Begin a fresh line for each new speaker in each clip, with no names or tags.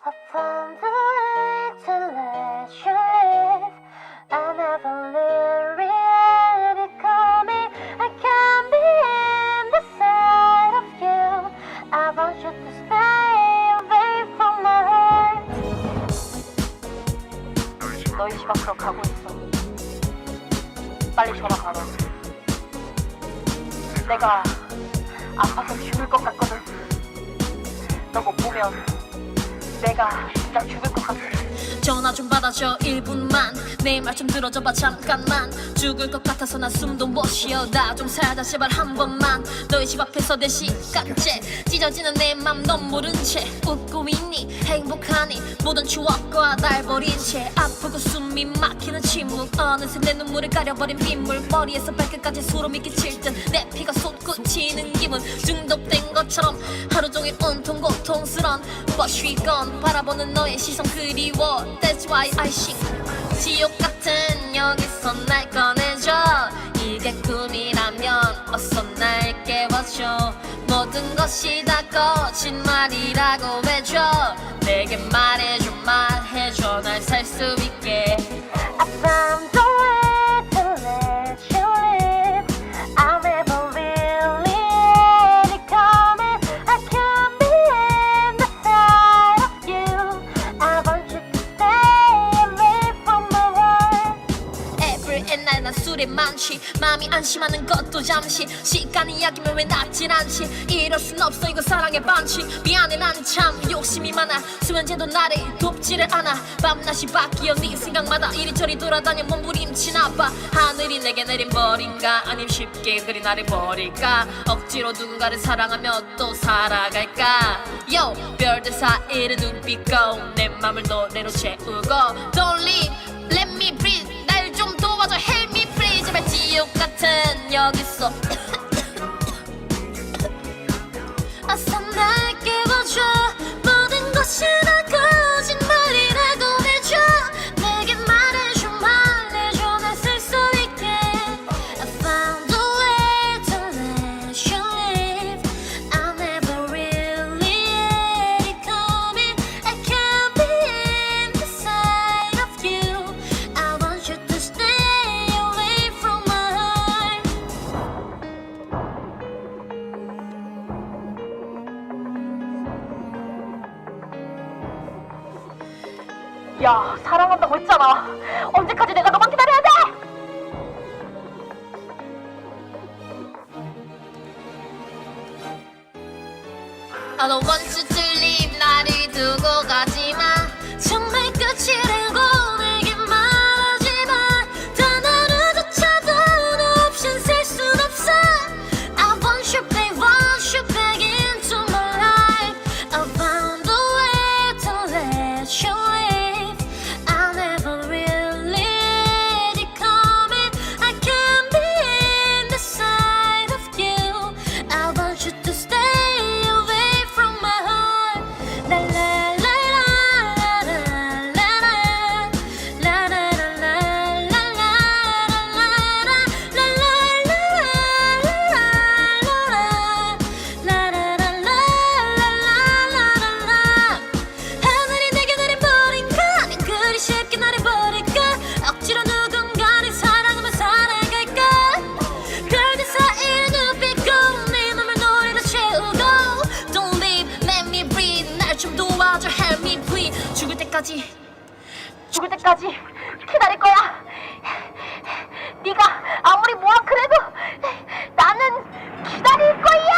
I found the way to let you live. I never knew reality coming. I can be inside of you. I want you to stay away from my heart. 너희 집 앞으로 가고 있어. 빨리 전화 걸어. 내가 아파서 죽을 것 같거든. 너못 보면. 내가 나 죽을 것 같아.
전화 좀 받아줘 1분만. 내 말 좀 들어줘봐 잠깐만. 죽을 것 같아서 난 숨도 못 쉬어. 나 좀 살자 제발 한 번만. 너의 집 앞에서 내 시각제 찢어지는 내 맘 넌 모른 채. 웃고 있니? 행복하니? 모든 추억과 날 버린 채. 아프고 숨이 막히는 침묵. 어느새 내 눈물을 가려버린 빗물. 머리에서 발끝까지 소름이 끼칠 듯내 피가 솟 솟구치는 기분 중독된 것처럼 하루 종일 온통 고통스런 버쉬건 바라보는 너의 시선 그리워 That's why I sing. 지옥 같은 여기서 날 꺼내줘. 이게 꿈이라면 어서 날 깨워줘. 모든 것이 다 거짓말이라고 해줘. 내게 말해줘 말해줘. 날 살 수 있게 많지. 마음이 안심하는 것도 잠시. 시간이 약이면 왜 낫진 않지? 이럴 순 없어 이거 사랑의 반칙. 미안해 나는 참 욕심이 많아. 수면제도 나를 돕지를 않아. 밤낮이 바뀌어 네 생각마다 이리저리 돌아다녀 몸부림치 나빠 하늘이 내게 내린 벌인가? 아님 쉽게 그리 나를 버릴까? 억지로 누군가를 사랑하며 또 살아갈까? Yo 별들 사이를 눈빛 고내 맘을 노래로 채우고 Don't leave let me 밑엔 여기 있어.
야, 사랑한다고 했잖아. 언제까지 내가 너만 기다려야 돼?
아, 난 오빠는 진짜 때까지
죽을 때까지 기다릴 거야. 네가 아무리 뭐라 그래도 나는 기다릴 거야.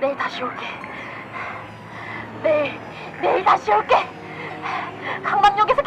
내일 다시 올게. 내일 내일 다시 올게. 강남역에서